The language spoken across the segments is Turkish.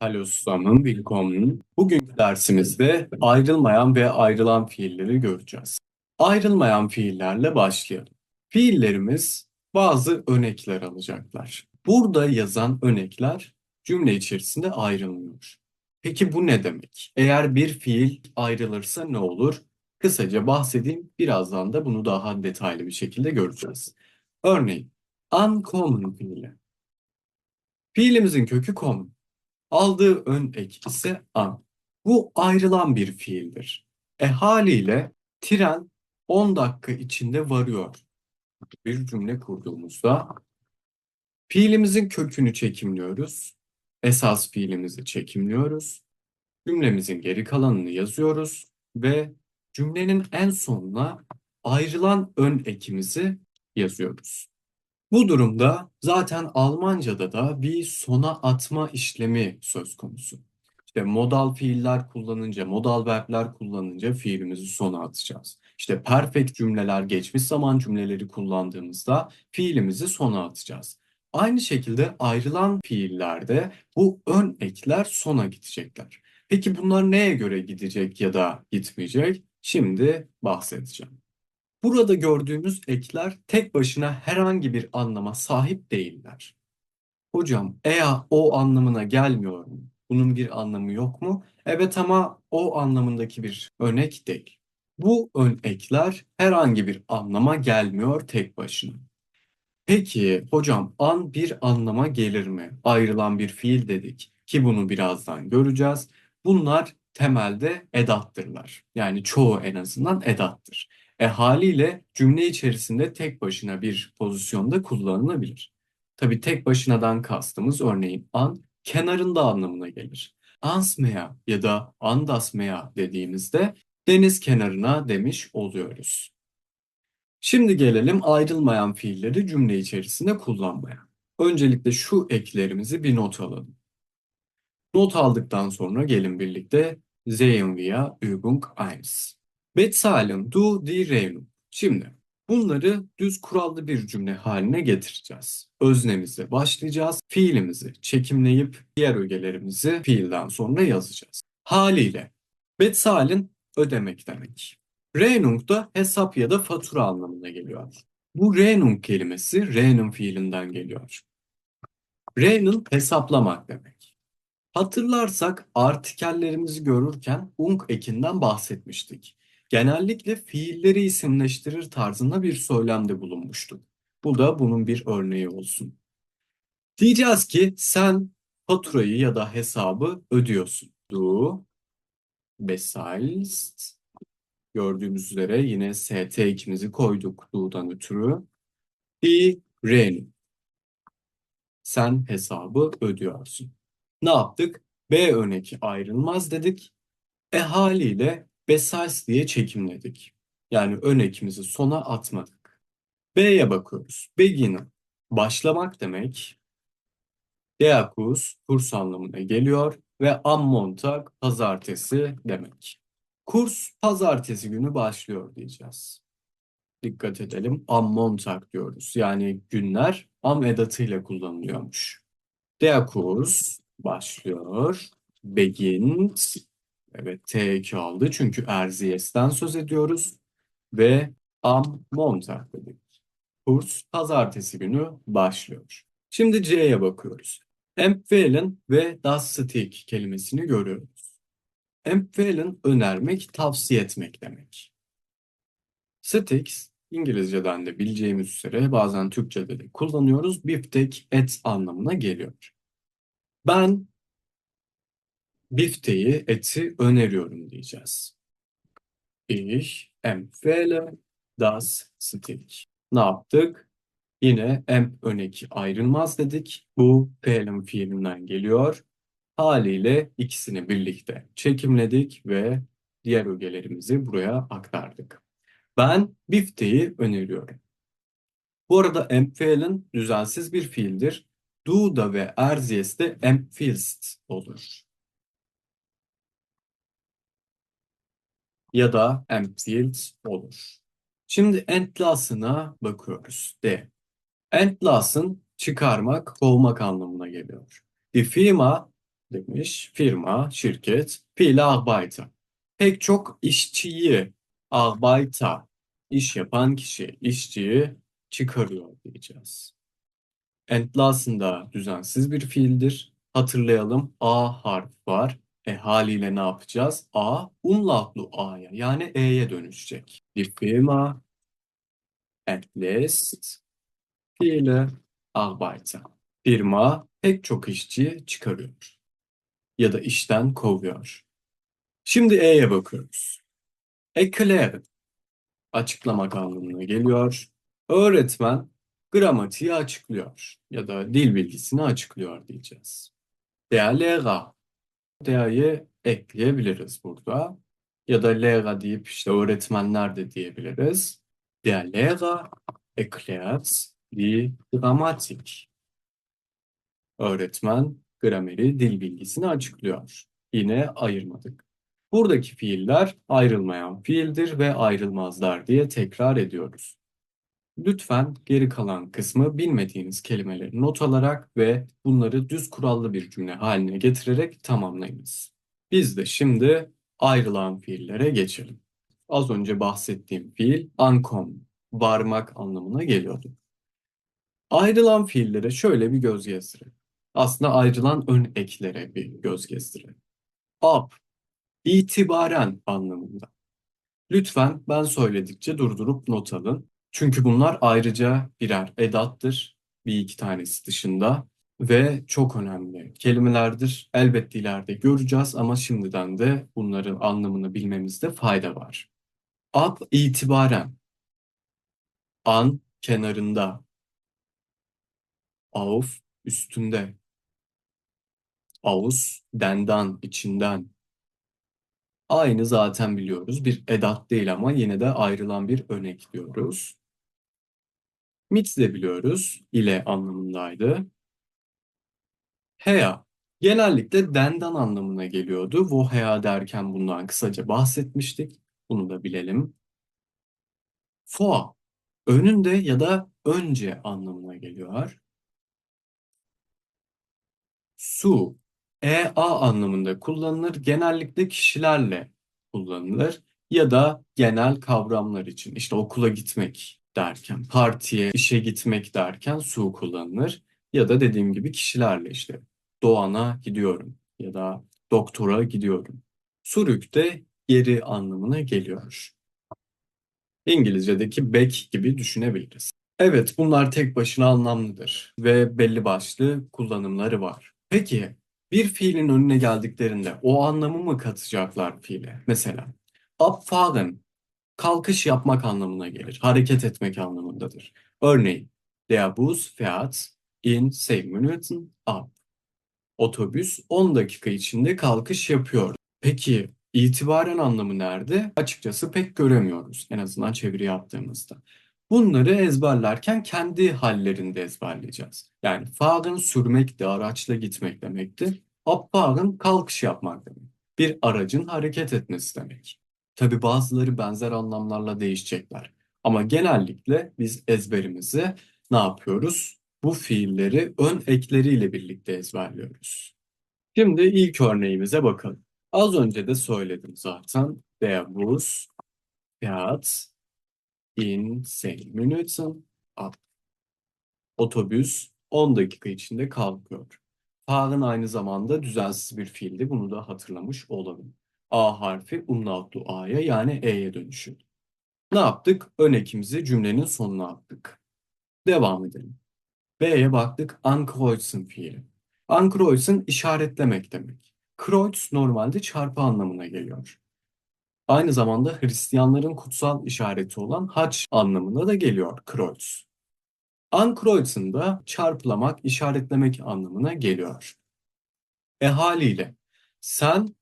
Hallo zusammen, willkommen. Bugünkü dersimizde ayrılmayan ve ayrılan fiilleri göreceğiz. Ayrılmayan fiillerle başlayalım. Fiillerimiz bazı örnekler alacaklar. Burada yazan örnekler cümle içerisinde ayrılmıyor. Peki bu ne demek? Eğer bir fiil ayrılırsa ne olur? Kısaca bahsedeyim, birazdan da bunu daha detaylı bir şekilde göreceğiz. Örneğin, uncommon fiili. Fiilimizin kökü common. Aldığı ön ek ise an. Bu ayrılan bir fiildir. E haliyle tren 10 dakika içinde varıyor. Bir cümle kurduğumuzda fiilimizin kökünü çekimliyoruz. Esas fiilimizi çekimliyoruz. Cümlemizin geri kalanını yazıyoruz ve cümlenin en sonuna ayrılan ön ekimizi yazıyoruz. Bu durumda zaten Almanca'da da bir sona atma işlemi söz konusu. İşte modal fiiller kullanınca, modal verbler kullanınca fiilimizi sona atacağız. İşte perfect cümleler, geçmiş zaman cümleleri kullandığımızda fiilimizi sona atacağız. Aynı şekilde ayrılan fiillerde bu ön ekler sona gidecekler. Peki bunlar neye göre gidecek ya da gitmeyecek? Şimdi bahsedeceğim. Burada gördüğümüz ekler tek başına herhangi bir anlama sahip değiller. Hocam, ea o anlamına gelmiyor mu? Bunun bir anlamı yok mu? Evet ama o anlamındaki bir örnek değil. Bu ön ekler herhangi bir anlama gelmiyor tek başına. Peki hocam an bir anlama gelir mi? Ayrılan bir fiil dedik ki bunu birazdan göreceğiz. Bunlar temelde edattırlar. Yani çoğu en azından edattır. E haliyle cümle içerisinde tek başına bir pozisyonda kullanılabilir. Tabii tek başınadan kastımız örneğin an kenarında anlamına gelir. Ansmea ya da andasmea dediğimizde deniz kenarına demiş oluyoruz. Şimdi gelelim ayrılmayan fiilleri cümle içerisinde kullanmaya. Öncelikle şu eklerimizi bir not alalım. Not aldıktan sonra gelin birlikte sehen wir Übung 1. Bezahlen du die Rechnung. Şimdi bunları düz kurallı bir cümle haline getireceğiz. Öznemizle başlayacağız. Fiilimizi çekimleyip diğer ögelerimizi fiilden sonra yazacağız. Haliyle bezahlen ödemek demek. Rechnung da hesap ya da fatura anlamına geliyor. Bu Rechnung kelimesi Rechnung fiilinden geliyor. Rechnung hesaplamak demek. Hatırlarsak artikellerimizi görürken ung ekinden bahsetmiştik. Genellikle fiilleri isimleştirir tarzında bir söylemde bulunmuştuk. Bu da bunun bir örneği olsun. Diyeceğiz ki sen faturayı ya da hesabı ödüyorsun. Du bezahlst Gördüğümüz üzere yine ST ikimizi koyduk du'dan ötürü. Die Rechnung. Sen hesabı ödüyorsun. Ne yaptık? B örneki ayrılmaz dedik. E haliyle Besals diye çekimledik. Yani ön ekimizi sona atmadık. B'ye bakıyoruz. Beginning başlamak demek. Deakus kurs anlamına geliyor ve am Montag pazartesi demek. Kurs pazartesi günü başlıyor diyeceğiz. Dikkat edelim. Am Montag diyoruz. Yani günler am edatıyla kullanılıyormuş. Der başlıyor. Begins. Evet T2 aldı çünkü Erziyes'ten söz ediyoruz. Ve am Montag dedik. Kurs pazartesi günü başlıyor. Şimdi C'ye bakıyoruz. Empfehlen ve das Stick kelimesini görüyoruz. Empfehlen önermek, tavsiye etmek demek. Sticks İngilizceden de bileceğimiz üzere bazen Türkçe'de de kullanıyoruz. Biftek et anlamına geliyor. Ben bifteyi, eti öneriyorum diyeceğiz. Ich empfehle das Steak. Ne yaptık? Yine emp öneki ayrılmaz dedik. Bu fehlen fiilinden geliyor. Haliyle ikisini birlikte çekimledik ve diğer ögelerimizi buraya aktardık. Ben bifteyi öneriyorum. Bu arada empfehlen düzensiz bir fiildir. Du'da ve erziyeste empfiehlst olur. Ya da empfiehlt olur. Şimdi entlasına bakıyoruz. D. Entlassen çıkarmak, kovmak anlamına geliyor. Die Firma demiş. Firma, şirket. Viele Arbeiter. Pek çok işçiyi, Arbeiter, iş yapan kişi, işçiyi çıkarıyor diyeceğiz. Entlassen da düzensiz bir fiildir. Hatırlayalım A harf var. E haliyle ne yapacağız? A umlautlu A'ya yani E'ye dönüşecek. Die Firma entlässt viele Arbeiter. Firma pek çok işçi çıkarıyor. Ya da işten kovuyor. Şimdi E'ye bakıyoruz. Erklären açıklamak anlamına geliyor. Öğretmen gramatiği açıklıyor ya da dil bilgisini açıklıyor diyeceğiz. Der Lehrer. Der'yi ekleyebiliriz burada. Ya da Lehrer deyip işte öğretmenler de diyebiliriz. Der Lehrer erklärt die Grammatik. Öğretmen grameri, dil bilgisini açıklıyor. Yine ayırmadık. Buradaki fiiller ayrılmayan fiildir ve ayrılmazlar diye tekrar ediyoruz. Lütfen geri kalan kısmı bilmediğiniz kelimeleri not alarak ve bunları düz kurallı bir cümle haline getirerek tamamlayınız. Biz de şimdi ayrılan fiillere geçelim. Az önce bahsettiğim fiil ankom, varmak anlamına geliyordu. Ayrılan fiillere şöyle bir göz gezdirelim. Aslında ayrılan ön eklere bir göz gezdirelim. Ab, itibaren anlamında. Lütfen ben söyledikçe durdurup not alın. Çünkü bunlar ayrıca birer edattır. Bir iki tanesi dışında ve çok önemli kelimelerdir. Elbette ileride göreceğiz ama şimdiden de bunların anlamını bilmemizde fayda var. Ab itibaren an kenarında auf üstünde aus dendan içinden Aynı zaten biliyoruz. Bir edat değil ama yine de ayrılan bir önek diyoruz. Mit de biliyoruz. ile anlamındaydı. Hea. Genellikle dendan anlamına geliyordu. Vohea derken bundan kısaca bahsetmiştik. Bunu da bilelim. Foa. Önünde ya da önce anlamına geliyor. Su. EA anlamında kullanılır. Genellikle kişilerle kullanılır. Ya da genel kavramlar için. İşte okula gitmek derken, partiye, işe gitmek derken su kullanılır. Ya da dediğim gibi kişilerle işte doğana gidiyorum ya da doktora gidiyorum. Surük de geri anlamına geliyor. İngilizce'deki back gibi düşünebiliriz. Evet bunlar tek başına anlamlıdır ve belli başlı kullanımları var. Peki bir fiilin önüne geldiklerinde o anlamı mı katacaklar fiile? Mesela abfahren kalkış yapmak anlamına gelir. Hareket etmek anlamındadır. Örneğin der Bus fährt in 10 Minuten ab. Otobüs 10 dakika içinde kalkış yapıyor. Peki itibaren anlamı nerede? Açıkçası pek göremiyoruz en azından çeviri yaptığımızda. Bunları ezberlerken kendi hallerinde ezberleyeceğiz. Yani fahren sürmek de araçla gitmek demektir. Abfahren kalkış yapmak demek. Bir aracın hareket etmesi demek. Tabi bazıları benzer anlamlarla değişecekler. Ama genellikle biz ezberimizi ne yapıyoruz? Bu fiilleri ön ekleriyle birlikte ezberliyoruz. Şimdi ilk örneğimize bakalım. Az önce de söyledim zaten. Der Bus fährt in 10 Minuten ab. Otobüs 10 dakika içinde kalkıyor. Fahren aynı zamanda düzensiz bir fiildi. Bunu da hatırlamış olalım. A harfi umlautlu A'ya yani E'ye dönüşüyor. Ne yaptık? Ön ekimizi cümlenin sonuna attık. Devam edelim. B'ye baktık. Ankreuzen fiili. Ankreuzen işaretlemek demek. Kreuz normalde çarpı anlamına geliyor. Aynı zamanda Hristiyanların kutsal işareti olan haç anlamına da geliyor kreuz. Ankreuzen da çarpılamak, işaretlemek anlamına geliyor. E haliyle sen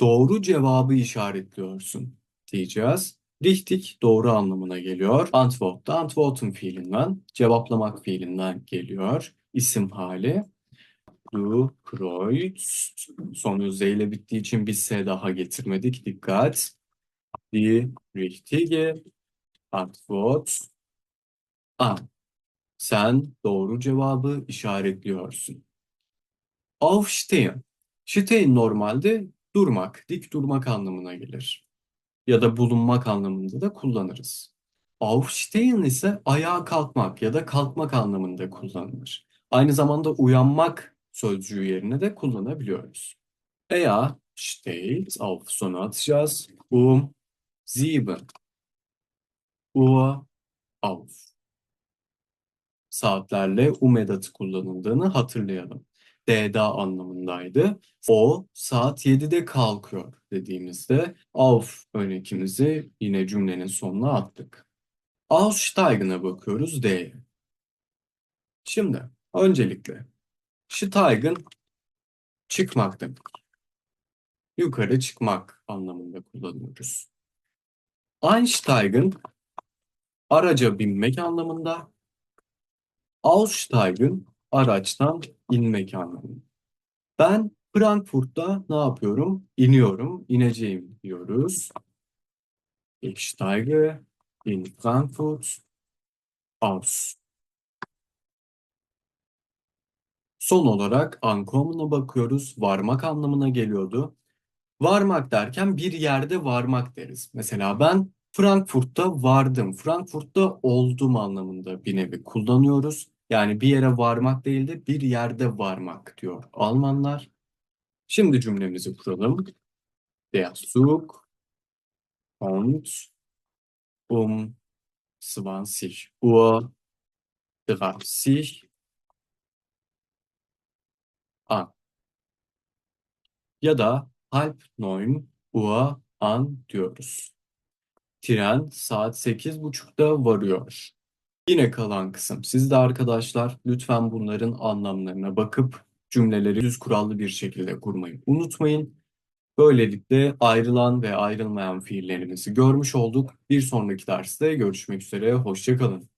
doğru cevabı işaretliyorsun diyeceğiz. Richtig doğru anlamına geliyor. Antwort da antworten fiilinden, cevaplamak fiilinden geliyor. İsim hali. Du kreuzt. Sonu Z ile bittiği için bir S daha getirmedik. Dikkat. Die richtige Antwort an. Sen doğru cevabı işaretliyorsun. Aufstehen. Stehen normalde durmak, dik durmak anlamına gelir. Ya da bulunmak anlamında da kullanırız. Aufstehen ise ayağa kalkmak ya da kalkmak anlamında kullanılır. Aynı zamanda uyanmak sözcüğü yerine de kullanabiliyoruz. Er steht auf, sonra atacağız. Um sieben Uhr auf. Saatlerle um edatı kullanıldığını hatırlayalım. D'da anlamındaydı. O saat 7'de kalkıyor dediğimizde auf örnekimizi yine cümlenin sonuna attık. Aussteigen'a bakıyoruz D'ye. Şimdi öncelikle steigen çıkmak demek. Yukarı çıkmak anlamında kullanıyoruz. Einsteigen araca binmek anlamında. Aussteigen araçtan inmek anlamında. Ben Frankfurt'ta ne yapıyorum? İniyorum, ineceğim diyoruz. Ich steige in Frankfurt aus. Son olarak ankomuna bakıyoruz. Varmak anlamına geliyordu. Varmak derken bir yerde varmak deriz. Mesela ben Frankfurt'ta vardım. Frankfurt'ta oldum anlamında bir nevi kullanıyoruz. Yani bir yere varmak değil de bir yerde varmak diyor Almanlar. Şimdi cümlemizi kuralım. Der Zug kommt um 20 Uhr 30 an. Ya da halb neun Uhr an diyoruz. Tren saat sekiz buçukta varıyor. Yine kalan kısım sizde arkadaşlar. Lütfen bunların anlamlarına bakıp cümleleri düz kurallı bir şekilde kurmayı unutmayın. Böylelikle ayrılan ve ayrılmayan fiillerimizi görmüş olduk. Bir sonraki derste görüşmek üzere. Hoşça kalın.